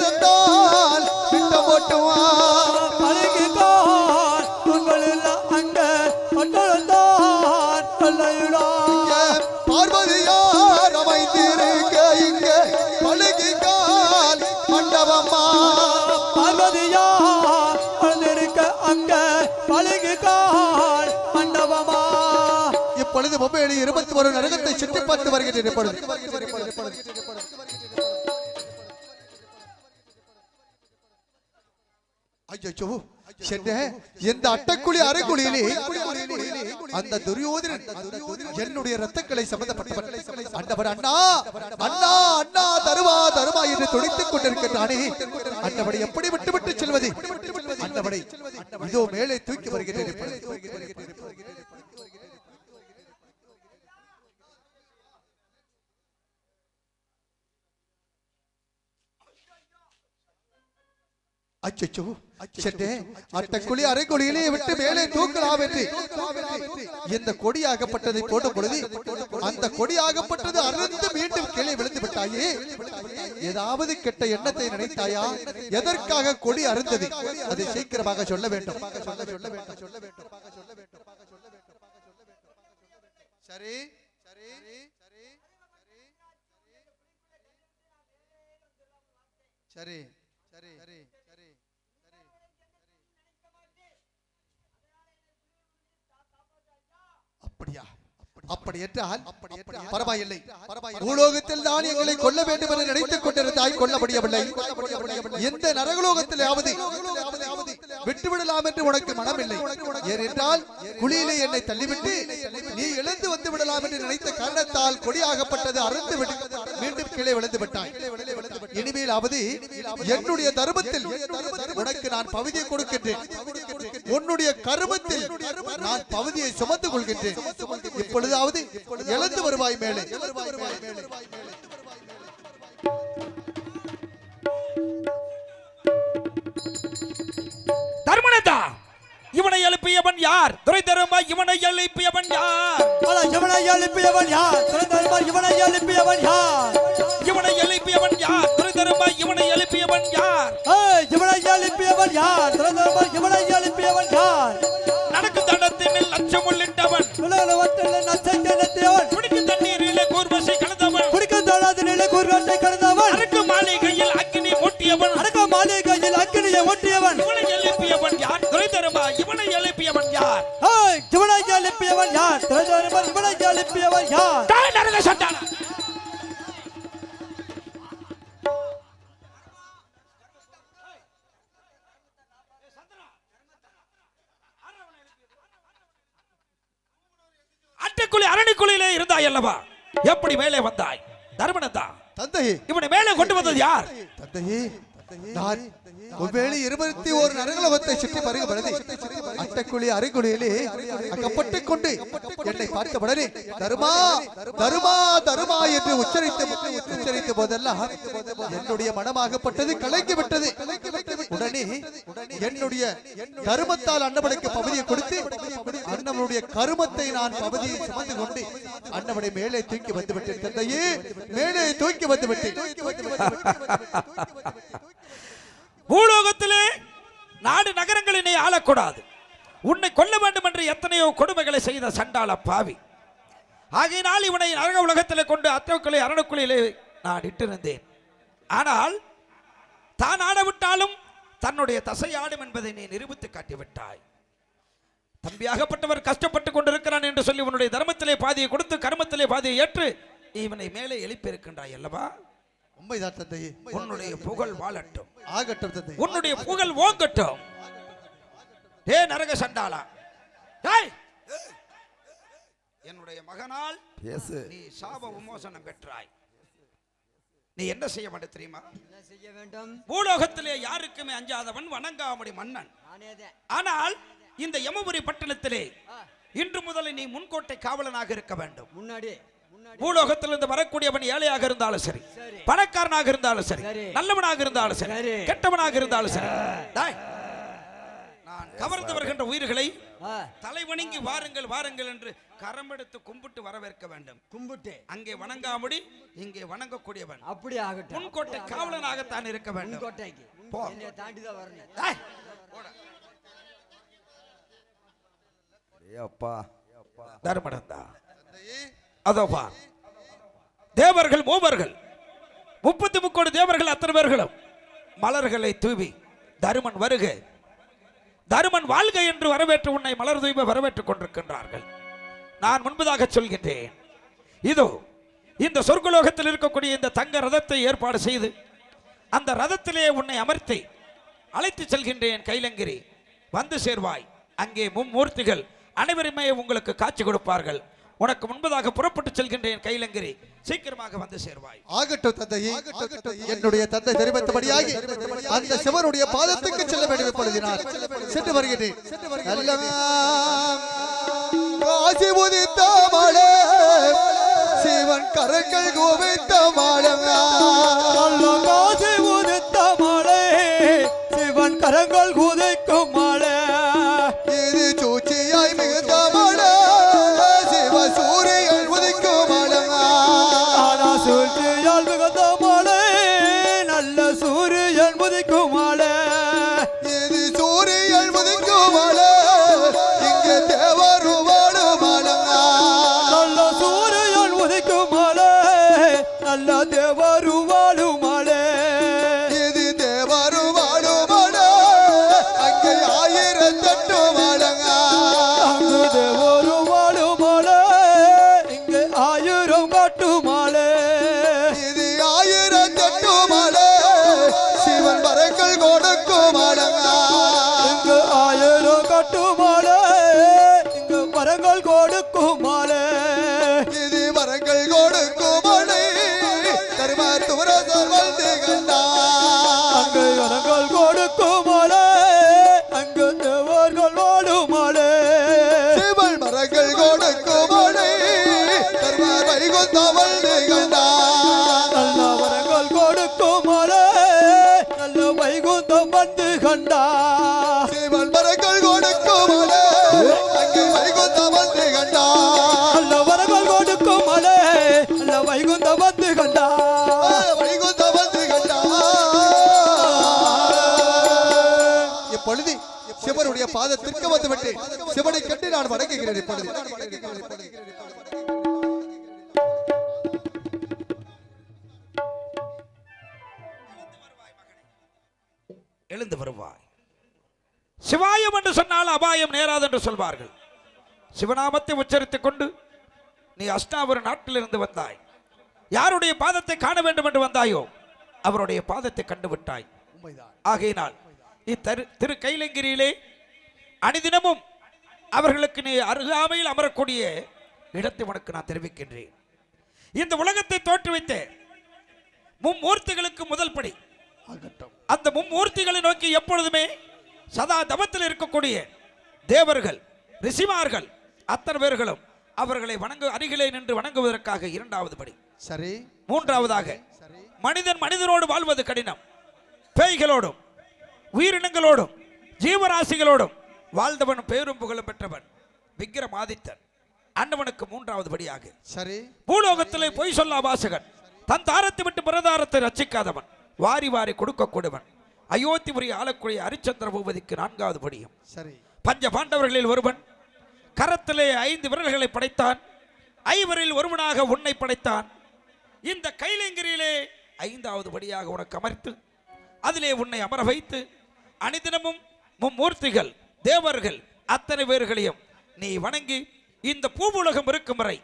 தந்தால் திட்டம் போட்டுவான் அழகுதான் உங்களெல்லாம் அங்க அட்டழந்தான் அல்லையுடான் பார்வதியார் அமைந்திருக்க இங்க பழுகிக்கால் மண்டபம்மா. பார்வதியா வளர்ந்திருக்க அங்க பழகு கால் மண்டபமா இப்பொழுது மொபைல் இருபத்தி ஒரு நரகத்தை சுற்றி பார்த்து வருகின்றேன் ஐயோ எந்த அட்டக்குழி அரைக்குழியிலே அந்த துரியோதனன் என்னுடைய ரத்தக்களை சம்பந்தப்பட்டவன். அண்டவர் அண்ணா அண்ணா அண்ணா தருவா தருவா என்று துடித்துக் கொண்டிருக்கிறானே அண்டவனை எப்படி விட்டு விட்டு செல்வது? அண்டவனை இதோ மேலே தூக்கி வருகிறேன். அச்சோ சென்றே அந்த குழி அரைக்குழியிலே விட்டு மேலே தூக்கலாம் என்று இந்த கொடியாகப்பட்டதை போடும் பொழுது அந்த கொடியாகப்பட்டது அறுந்து மீண்டும் கீழே விழுந்து விட்டாயே ஏதாவது கெட்ட எண்ணத்தை நினைத்தாயா எதற்காக கொடி அருந்தது அதை சீக்கிரமாக சொல்ல வேண்டும் சரி சரி சரி சரி சரி சரி அப்படியா? அப்படி என்றால் பரவாயில்லை. பூலோகத்தில் தான் எங்களை கொல்ல வேண்டும் என்று நினைத்துக் கொண்டிருந்தாய் கொல்ல முடியவில்லை எந்த நரகலோகத்திலாவது விட்டுவிடலாம் என்று உனக்கு மனமில்லை. ஏனென்றால் குழியிலே என்னை தள்ளிவிட்டு நீ எழுந்து வந்து விடலாம் என்று நினைத்த காரணத்தால் கொடியாகப்பட்டது அறுந்து மீண்டும் கீழே விழுந்து விட்டாய். இனிமேலாவது என்னுடைய தர்மத்தில் உனக்கு நான் பகுதியை கொடுக்கின்றேன். உன்னுடைய கருமத்தில் நான் பகுதியை சுமந்து கொள்கின்றேன். இப்பொழுதாவது எழுந்து வருவாய் மேலே. தர்மனதா இவனை எழுப்பியவன் யார்? துரை தருமா இவனை எழுப்பியவன் யார்? இவனை எழுப்பியவன் யார்? திறந்தருமா இவனை எழுப்பியவன் யார்? இவனை எழுப்பியவன் யார்? துரை தருமா இவனை எழுப்பியவன் யார்? இவனை எழுப்பியவன் யார்? திறந்தருமா இவனை எழுப்பியவன் யார்? நடக்கு தடத்தினில் லட்சம் உள்ளிட்டவன் உலகத்தில் நச்சைத்தனத்தையவன் குடிக்கு தண்ணீரிலே கூர்வசை கலந்தவன். குடிக்க தோழாத நிலை கூறுவத்தை கடந்தவன் மாளிகையில் மூட்டியவன் அடக்க மாளிகையில் ஒட்டியவன். இவனை எழுப்பியவன் யார்? தருமா இவனை எழுப்பியவன் யார்? இவனை எழுப்பியவன் யார்? திறந்தருமா இவனை எழுப்பியவன் யார்? தாய் நரக சட்டான அல்லவா? எப்படி மேலே வந்தாய்? தர்மனதா தந்தையே. இவனை மேலே கொண்டு வந்தது யார்? தந்தையே. நான் இருபத்தி ஒரு நரகலோகத்தை சுற்றி பருகப்படுது பொழுது அட்டக்குழி அரைக்குழியிலே அகப்பட்டுக் கொண்டு என்னை பார்த்த உடனே தருமா தருமா தருமா என்று உச்சரித்து உச்சரித்த போதெல்லாம் என்னுடைய மனமாகப்பட்டது கலங்கி விட்டது. உடனே என்னுடைய கருமத்தால் அன்னபடைக்கு பகுதியை கொடுத்து அண்ணவனுடைய கருமத்தை நான் பகுதியை சுமந்து கொண்டு அண்ணவனை மேலே தூக்கி வந்துவிட்டேன் தந்தையே மேலே தூக்கி வந்து பூலோகத்திலே நாடு நகரங்களினை ஆளக்கூடாது. உன்னை கொல்ல வேண்டும் என்று எத்தனையோ கொடுமைகளை செய்த சண்டாள பாவி. ஆகையினால் இவனை நரக உலகத்தில் கொண்டு அத்தவக்குள்ளே அரணுக்குள்ளிலே நான் இட்டிருந்தேன். ஆனால் தான் ஆடவிட்டாலும் தன்னுடைய தசை ஆடும் என்பதை நீ நிரூபித்து காட்டிவிட்டாய். தம்பியாகப்பட்டவர் கஷ்டப்பட்டு கொண்டிருக்கிறான் என்று சொல்லி உன்னுடைய தர்மத்திலே பாதியை கொடுத்து கர்மத்திலே பாதியை ஏற்று இவனை மேலே எழுப்பியிருக்கின்றாய் அல்லவா? உண்மைதான் உன்னுடைய புகழ் வாழட்டும். ஆகட்டும் தந்தை. உன்னுடைய புகழ் ஓங்கட்டும். டே நரக சண்டாளா டேய். என்னுடைய மகனால் பேசு. நீ சாப விமோசனம் பெற்றாய். நீ என்ன செய்ய மாட்டே தெரியுமா? என்ன செய்ய வேண்டும்? பூலோகத்திலே யாருக்குமே அஞ்சாதவன் வணங்காமுடி மன்னன். ஆனால் இந்த யமபுரி பட்டணத்திலே இன்று முதல் நீ முன்கோட்டை காவலனாக இருக்க வேண்டும். முன்னாடி. பூலோகத்திலிருந்து வரக்கூடியவன் ஏழையாக இருந்தாலும் சரி சரி. பணக்காரனாக இருந்தாலும் சரி. நல்லவனாக இருந்தாலும் சரி. கெட்டவனாக இருந்தாலும் சரி. நான் கவர்ந்து வருகின்ற உயிர்களை தலைவணங்கி வாருங்கள் வாருங்கள் என்று கரமெடுத்து கும்பிட்டு வரவேற்க வேண்டும். கும்பிட்டு. அங்கே வணங்காமடி இங்கே வணங்கக்கூடியவன். அப்படி ஆகட்டும். முன்கோட்டை காவலனாகத்தான் இருக்க வேண்டும். கோட்டைக்கு தாண்டி தான் வரணும். தர்மடந்தா. அதோப்பா தேவர்கள் மூவர்கள். முப்பத்தி முக்கோடி தேவர்கள் அத்தனை பேர்களும். மலர்களை தூவி தருமன் வருக. தருமன் வாழ்க என்று வரவேற்று உன்னை மலர் தூவி வரவேற்றுக் கொண்டிருக்கின்றார்கள். நான் முன்பதாக சொல்கின்றேன். இதோ இந்த சொர்க்கலோகத்தில் இருக்கக்கூடிய இந்த தங்க ரதத்தை ஏற்பாடு செய்து அந்த ரதத்திலே உன்னை அமர்த்தி அழைத்து செல்கின்றேன் கைலங்கிரி. வந்து சேர்வாய். அங்கே மும்மூர்த்திகள் அனைவருமே உங்களுக்கு காட்சி கொடுப்பார்கள். உனக்கு முன்பதாக புறப்பட்டு செல்கின்றேன் கைலங்கிரி சீக்கிரமாக வந்து சேர்வாய். ஆகட்டும் தந்தையே. என்னுடைய தந்தை தெரிவித்தபடியாகி அந்த சிவனுடைய பாதத்துக்கு செல்ல வேண்டும் எப்பொழுதினார் சென்று வருகிறேன். எல்லாம் காசி உதித்த மழை சிவன் கரங்கள் குவித்த மழை காசி உதித்த மழை சிவன் கரங்கள் குதைக்கும் வைகுந்தம் வந்து கண்டா வைகுந்த வந்து கண்டா. இப்பொழுது சிவனுடைய பாதத்திற்கு வந்துவிட்டு சிவனை கண்டு நான் வணங்குகிறேன் இப்பொழுது. எழுந்து வருவாய். சிவாயம் என்று சொன்னால் அபாயம் நேராது என்று சொல்வார்கள். சிவநாமத்தை உச்சரித்துக் கொண்டு நீ அஷ்டாபுர நாட்டிலிருந்து வந்தாய். யாருடைய பாதத்தை காண வேண்டும் என்று வந்தாயோ அவருடைய பாதத்தை கண்டு விட்டாய் ஆகையினால் திரு கைலங்கிரியிலே அணிதினமும் அவர்களுக்கு நீ அருகாமையில் அமரக்கூடிய இடத்தை உனக்கு நான் தெரிவிக்கின்றேன். இந்த உலகத்தை தோற்றுவித்த மும்மூர்த்திகளுக்கு முதல் படி. அந்த மும்மூர்த்திகளை நோக்கி எப்பொழுதுமே சதா தவத்தில் இருக்கக்கூடிய தேவர்கள் ரிஷிமார்கள் அத்தனை பேர்களும் அவர்களை வணங்கு அருகிலே நின்று வணங்குவதற்காக இரண்டாவது படி. சரி. மூன்றாவதாக மனிதன் மனிதனோடு வாழ்வது கடினம். பேய்களோடும் உயிரினங்களோடும் ஜீவராசிகளோடும் வாழ்ந்தவன் பேரும் புகழும் பெற்றவன் விக்கிரமாதித்தன். அன்னவனுக்கு மூன்றாவது படியாக. சரி. பூலோகத்திலே பொய் சொல்ல வாசகன் தன் தாரத்தை விட்டு பிரதாரத்தை ரட்சிக்காதவன் வாரி வாரி கொடுக்கக்கூடியவன் அயோத்திபுரி ஆளக்கூடிய ஹரிச்சந்திர பூபதிக்கு நான்காவது படியும். சரி. பஞ்ச பாண்டவர்களில் ஒருவன் கரத்திலே ஐந்து விரல்களை படைத்தான். ஐவரில் ஒருவனாக உன்னை படைத்தான். இந்த கைலங்கிரியிலே ஐந்தாவது படியாக உனக்கு அமர்த்து அதிலே உன்னை அமர வைத்து அனிதினமும் மும்மூர்த்திகள் தேவர்கள் அத்தனை பேர்களையும் நீ வணங்கி இந்த பூவுலகம் இருக்கும் வரை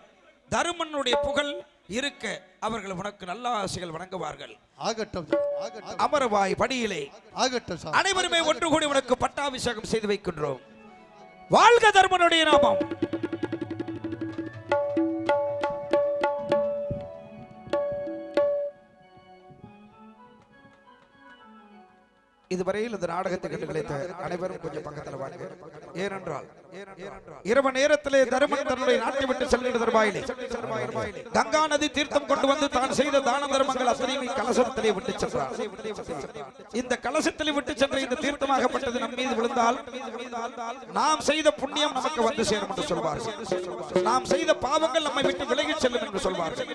தருமனுடைய புகழ் இருக்க அவர்கள் உனக்கு நல்ல ஆசைகள் வணங்குவார்கள். ஆகட்டும் அமரவாய் படியிலே ஆகட்டும். அனைவருமே ஒன்று கூடி உனக்கு பட்டாபிஷேகம் செய்து வைக்கின்றோம். வாழ்க தர்மனுடைய நாமம். இதுவரையில் இந்த நாடகத்தை கண்டு கிடைத்த அனைவரும் கொஞ்சம் பக்கத்தில் வாங்க. ஏனென்றால் இரவு நேரத்திலே தருமன் தன்னுடைய நாட்டை விட்டு செல்கிற தருவாயிலே கங்கா நதி தீர்த்தம் கொண்டு வந்து தான் செய்த தான தர்மங்கள் அத்தனையும் கலசத்திலே விட்டு சென்றார். இந்த கலசத்திலே விட்டு சென்ற இந்த தீர்த்தமாகப்பட்டது நம் மீது விழுந்தால் நாம் செய்த புண்ணியம் நமக்கு வந்து சேரும் என்று சொல்வார்கள். நாம் செய்த பாவங்கள் நம்மை விட்டு விலகிச் செல்லும் என்று சொல்வார்கள்.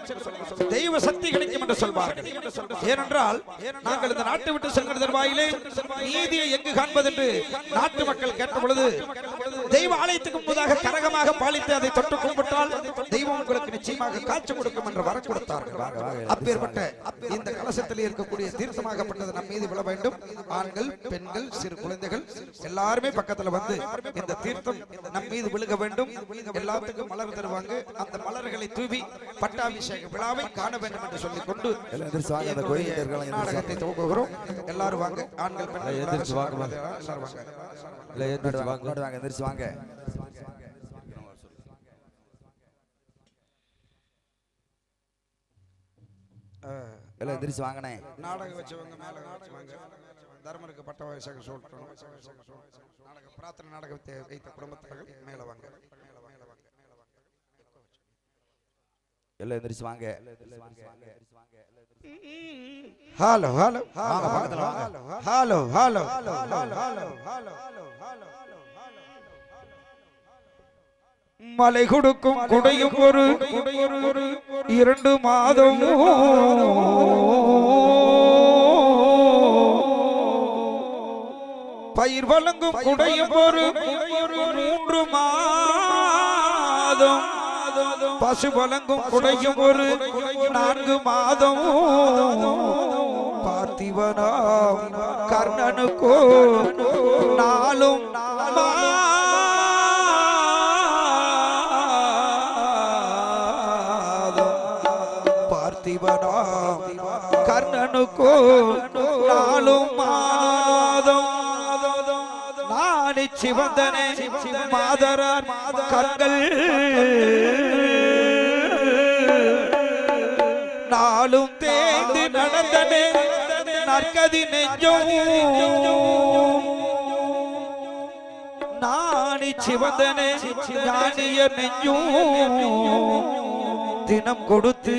தெய்வ சக்தி கிடைக்கும் என்று சொல்வார்கள். ஏனென்றால் நாங்கள் இந்த நாட்டை விட்டு செல்கிற தருவாயிலே நீதியை எங்கு காண்பது என்று நாட்டு மக்கள் கேட்ட பொழுது தெய்வ ஆலயத்துக்கு முன்பதாக கரகமாக பாலித்து அதை தொட்டு கும்பிட்டால் தெய்வம் உங்களுக்கு நிச்சயமாக காட்சி கொடுக்கும் என்று வர கொடுத்தார்கள் அப்பேற்பட்ட இந்த கலசத்தில் இருக்கக்கூடிய தீர்த்தமாகப்பட்டது நம் மீது விழ வேண்டும். ஆண்கள் பெண்கள் சிறு குழந்தைகள் எல்லாருமே பக்கத்துல வந்து இந்த தீர்த்தம் நம் மீது விழுக வேண்டும். எல்லாத்துக்கும் மலர் தருவாங்க. அந்த மலர்களை தூவி பட்டாபிஷேக விழாவை காண வேண்டும் என்று சொல்லிக் கொண்டு நாடகத்தை துவங்குகிறோம் எல்லாரும் வாங்க. ஆண்கள் பெண்கள். எல்லாரும் வாங்க. வாங்க. வாங்க. எந்திரிச்சு வாங்க எல்லாம் எந்திரிச்சு வாங்கண்ணே நாடகம் வச்சவங்க மேல வச்சவங்க தர்மருக்கு பட்ட வயசாக சொல்லிட்டோம் நாடக பிரார்த்தனை நாடகத்தை வைத்த குடும்பத்தினர்கள் மேல வாங்க மேல வாங்க. எல்லாம் எந்திரிச்சு வாங்க hello hello hello hello hello hello hello மலை கொடுக்கும் குடையும் ஒரு இரண்டு மாதம். பயிர் வழங்கும் குடையும் ஒரு மூன்று மாதம். பசு வழங்கும் குடையும் ஒரு நான்கு மாதம். பார்த்திவனாம் கர்ணனுக்கோ நாளும் பார்த்திவனாம் கர்ணனுக்கோ நாளும் மாதம் நானி சிவந்தனே மாதரார் கண்கள் நாளும் தேய்ந்து நடந்தனே நற்கதி நெஞ்சம் நாணி சிவந்தனே ஞானிய நெஞ்சும் தினம் கொடுத்து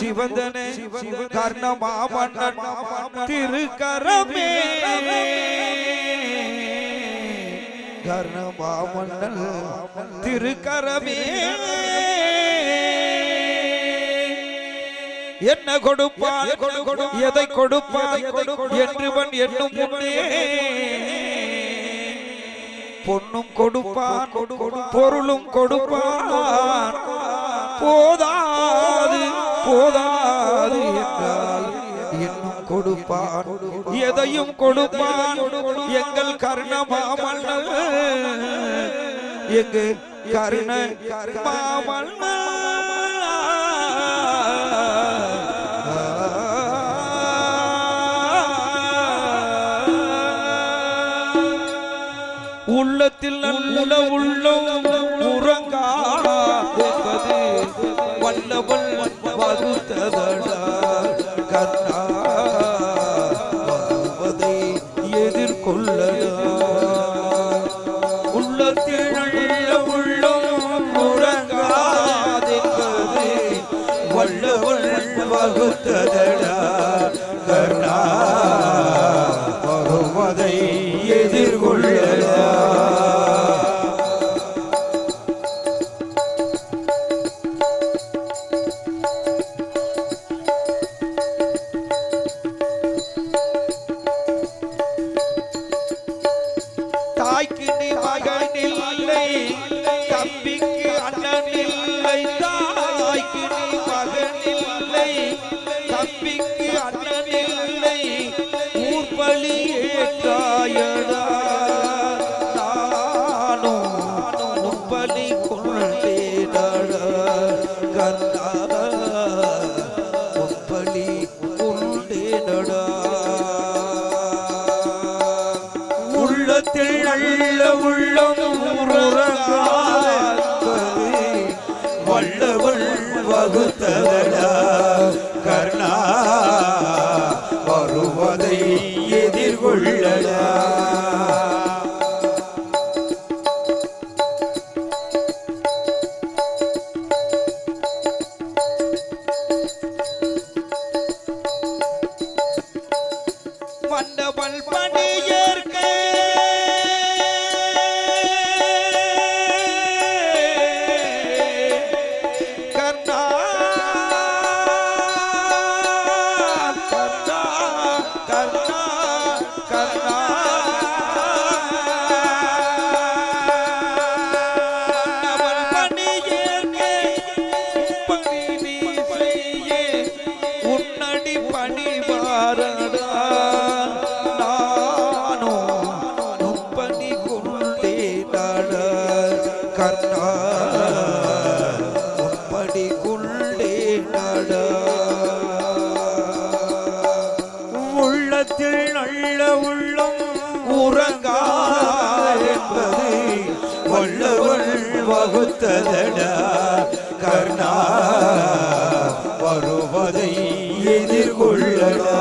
சிவந்தனே. கர்ணமாமன்னன் திருக்கரமே. கர்ணமாமன்னன் திருக்கரமே. என்ன கொடுப்பான்? எதை கொடுப்பான்? என்றுவன் என்னும் முன்னே. பொன்னும் கொடுப்பான் பொருளும் கொடுப்பான். போதாது போதாது என்றால் இன்னும் கொடுப்பான். எதையும் கொடுப்பான். எங்கள் கர்ணமாமன்னன். எங்கு கருண உள்ளத்தில் நல்ல உள்ளம் ਦੜਾ ਕਰਨਾ। எதிர்கொள்ளடா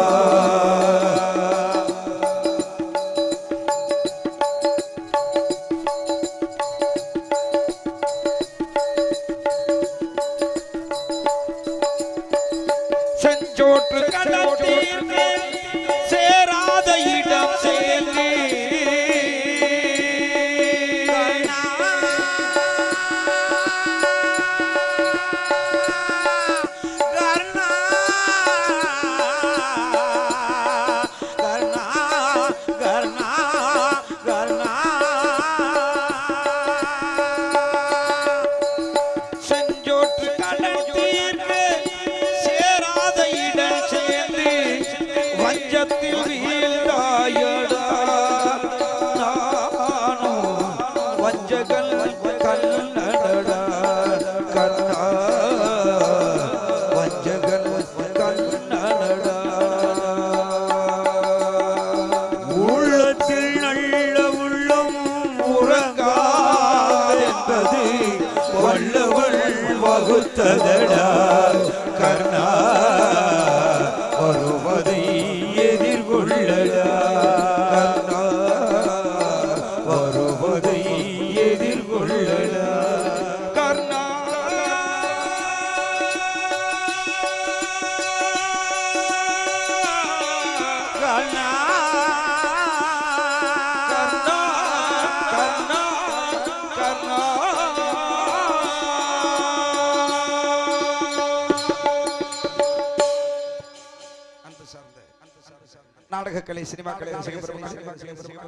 நாடக கலை சினிமா கலை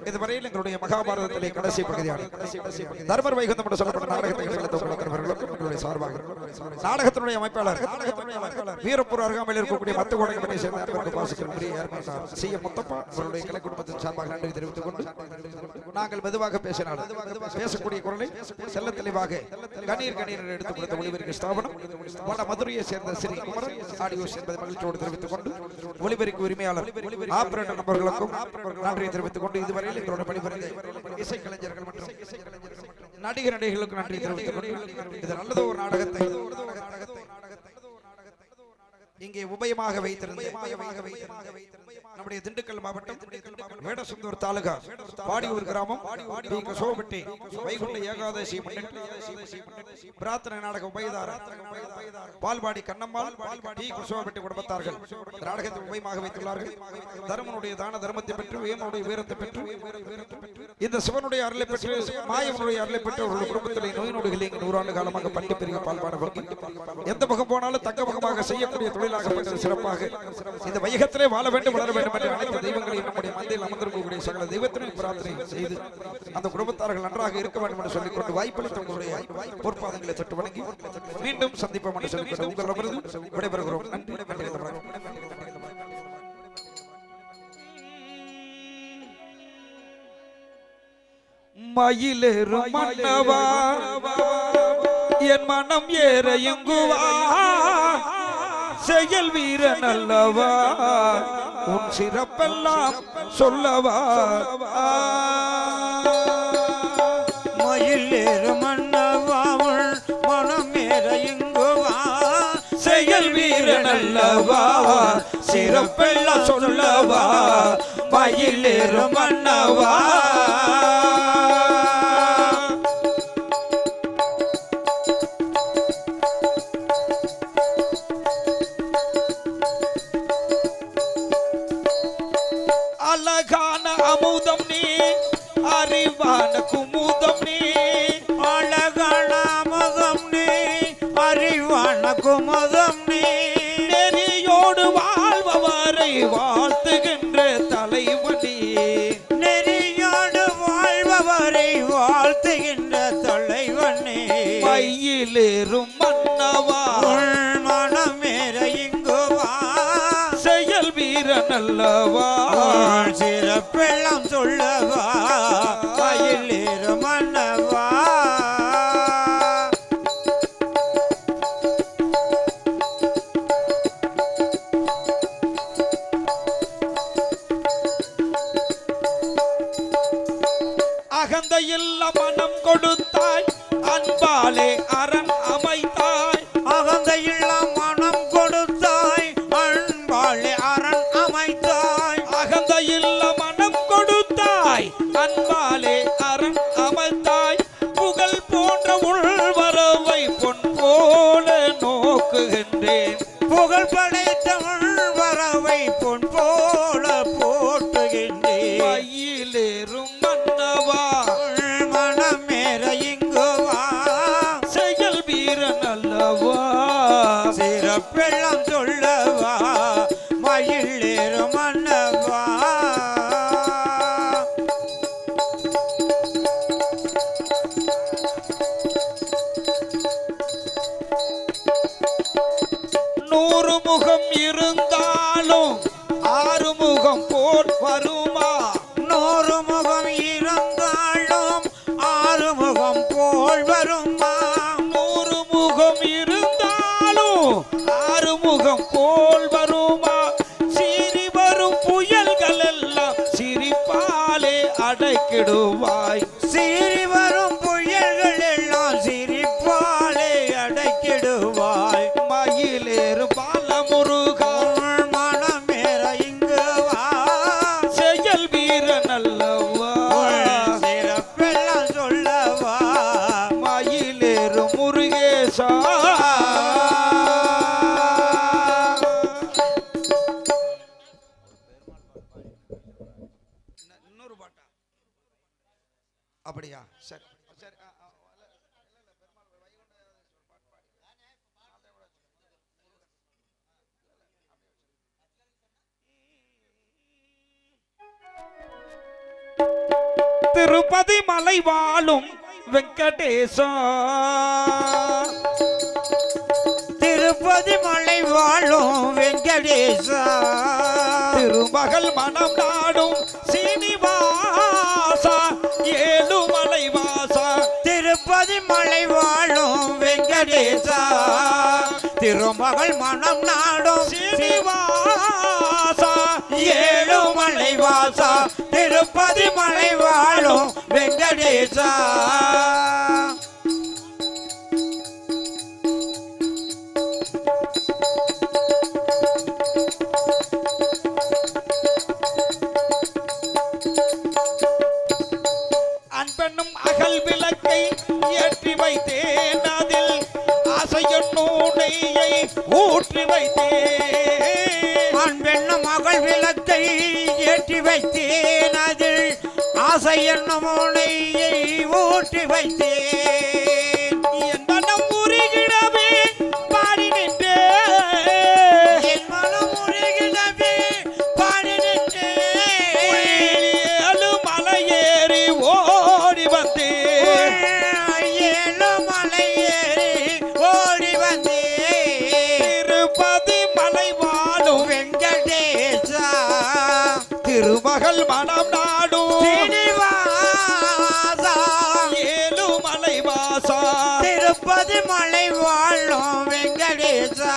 இதுவரையில் எங்களுடைய மகாபாரதத்திலே கடைசி பகுதியான தர்மர் வைகுந்தம் என்று சொல்லப்பட்ட நாடகத்தினுடைய அமைப்பாளர். வீரப்பூர் அருகாமையில் இருக்கக்கூடிய மத்த கோடைகளை சேர்ந்த அன்பருக்கு வாசிக்கிறோம் சி. எம். முத்தப்பா அவருடைய கலை குடும்பத்தின் சார்பாக நன்றி தெரிவித்துக் கொண்டு நாங்கள் மெதுவாக பேசினால் பேசக்கூடிய குரலை செல்ல தெளிவாக கண்ணீர் கண்ணீர் என்று எடுத்துக் கொடுத்த ஒளிபெருக்கு ஸ்தாபனம் வட மதுரையை சேர்ந்த ஸ்ரீ குமரன் ஆடியோஸ் என்பதை மகிழ்ச்சியோடு தெரிவித்துக் கொண்டு ஒளிபெருக்கு உரிமையாளர் ஆபரேட்டர் நண்பர்களுக்கும் நன்றியை தெரிவித்துக் கொண்டு இதுவரையில் எங்களோட பணிபுரிந்த இசைக்கலைஞர்கள் மற்றும் இசைக்கலைஞர்கள் மற்றும் நடிகர் நடிகர்களுக்கு நன்றி தெரிவித்துக் கொண்டு இது நல்லதோ ஒரு நாடகத்தை. இங்கே உபயமாக வைத்திருந்த நம்முடைய திண்டுக்கல் மாவட்டம் வேடசுந்தூர் தாலுகா. பாடியூர் கிராமம். பி. கசோபட்டி. வைகுண்ட ஏகாதசி பிரார்த்தனை நாடக உபயதார பால்பாடி கண்ணம்மாள். டி குசோபட்டி குடும்பத்தார்கள். நாடகத்தை உபயமாக வைத்துள்ளார்கள். தர்மனுடைய தான தர்மத்தை பெற்று வேமனுடைய வீரத்தை பெற்று இந்த சிவனுடைய அருளை பெற்று மாயவனுடைய அருளை பெற்று அவருடைய குடும்பத்தில் நோய் நொடிகள் நூறாண்டு காலமாக பள்ளி பெருக பால்பாட எந்த பக்கம் போனாலும் தக்க பக்கமாக செய்யக்கூடிய தொழிலாகப்பட்டது சிறப்பாக இந்த வையகத்திலே வாழ வேண்டும் வளர வேண்டும் என்று அனைத்து தெய்வங்களையும் நம்முடைய மந்தையில் அமர்ந்திருக்கக்கூடிய சகல தெய்வத்தினை பிரார்த்தனை செய்து அந்த குடும்பத்தார்கள் நன்றாக இருக்க வேண்டும் என்று சொல்லிக்கொண்டு வாய்ப்பளித்த உங்களுடைய பொற்பாதங்களை சற்று வணங்கி மீண்டும் சந்திப்போம் என்று சொல்லிக்கொண்டு உங்களிடமிருந்து விடைபெறுகிறோம். நன்றி நன்றி மயிலேறும் மன்னவா என் மனம் ஏற எங்குவா செயல் வீரன் அல்லவா? உன் சிறப்பெல்லாம் சொல்லவா? மயிலேறு மன்னவாவள் மனமேற இங்குவா செயல் வீரன் அல்லவா? சிறப்பெல்லாம் சொல்லவா? மயிலேறு மன்னவா? குமதம் நெறியோடு வாழ்பவரை வாழ்த்துகின்ற தலைவனே. நெறியோடு வாழ்பவரை வாழ்த்துகின்ற தலைவனே. மையிலேறும் மன்னவா. மனமேற இங்குவா செயல் வீரன் அல்லவா. சிறப்பெல்லாம் சொல்லவா. மையிலேறும் மன்னவா வருமா? நூறு முகம் இருந்தாலும் ஆறு முகம் போல் வருமா? நூறு முகம் இருந்தாலும் ஆறு முகம் போல் வருமா? சீறி வரும் புயல்கள் எல்லாம் சிரிப்பாலே அடைக்கிடுவாய் சரி திருப்பதி மலை வாழும் வெங்கடேசா திருப்பதி மலை வாழும் வெங்கடேசா திருமகள் மனம் நாடும் மலை வாழும் வெங்கடேசா. திருமகள் மனம் நாடும் சீனிவாசா. ஏழுமலை வாசா திருப்பதி மலை வாழும் வெங்கடேசா. ஏற்றி வைத்தேன் அதில் ஆசை என்னும் உனையை ஊற்றி வைத்தேன். திருமகள் மனம் நாடும். ஏழு மலை வாசா. திருப்பதி மலை வாழும் வெங்கடேசா.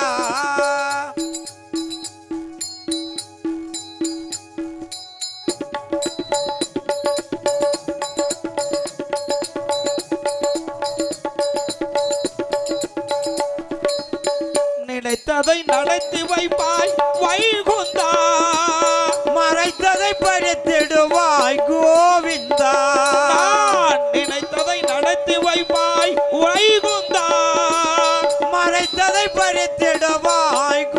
நினைத்ததை நடத்தி வைப்பாய் வைகுந்தா. மறைத்ததை பறித்திடுவாய் கோவிந்தா. நான் நினைத்ததை நடத்தி வைப்பாய் வைகுந்தா. மறைத்ததை பறித்திடுவாய்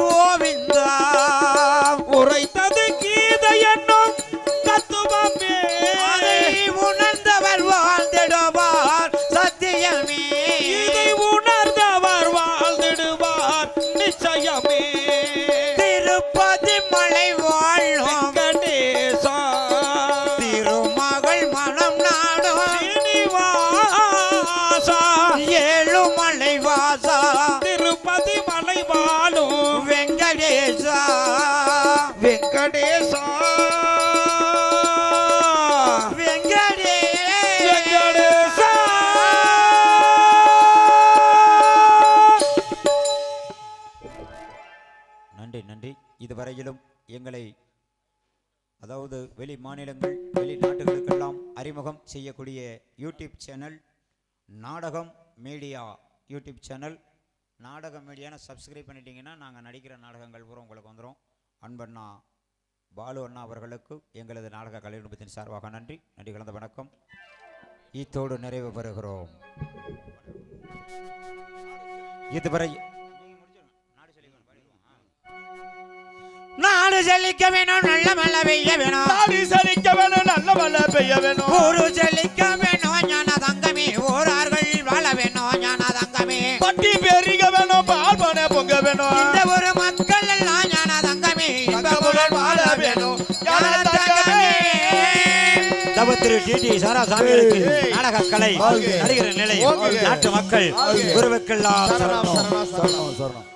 வேளையிலும் எங்களை அதாவது வெளி மாநிலங்கள் வெளிநாட்டுகளுக்கெல்லாம் அறிமுகம் செய்யக்கூடிய யூடியூப் சேனல் நாடகம் மீடியா. யூடியூப் சேனல் நாடகம் மீடியான்னு சப்ஸ்கிரைப் பண்ணிட்டீங்கன்னா நாங்கள் நடிக்கிற நாடகங்கள் பூரா உங்களுக்கு வந்துடும் அன்பண்ணா பாலு அண்ணா அவர்களுக்கு எங்களது நாடக கலை குடும்பத்தின் சார்பாக நன்றி. நன்றி கலந்த வணக்கம். இத்தோடு நிறைவு பெறுகிறோம். இதுவரை செழிக்க வேணும் நல்ல மழை பெய்ய வேணும். நாடு செழிக்க வேணும் நல்ல மழை பெய்ய வேணும். ஊரு செழிக்க வேணும் ஞான தங்கமே ஊரார்கள் வாழ வேணும் ஞான தங்கமே பட்டி பெருக வேணும் பால்பனை பொங்க வேணும். இந்த ஒரு மக்கள் எல்லாம் ஞான தங்கமே வாழ வேணும் ஞான தங்கமே தவத்திரு டிடி சாராசாமிகளுக்கு நாடக கலை நடிகர் நிலை நாட்டு மக்கள் குருவுக்கெல்லாம் சரணம். சரணம் சரணம்.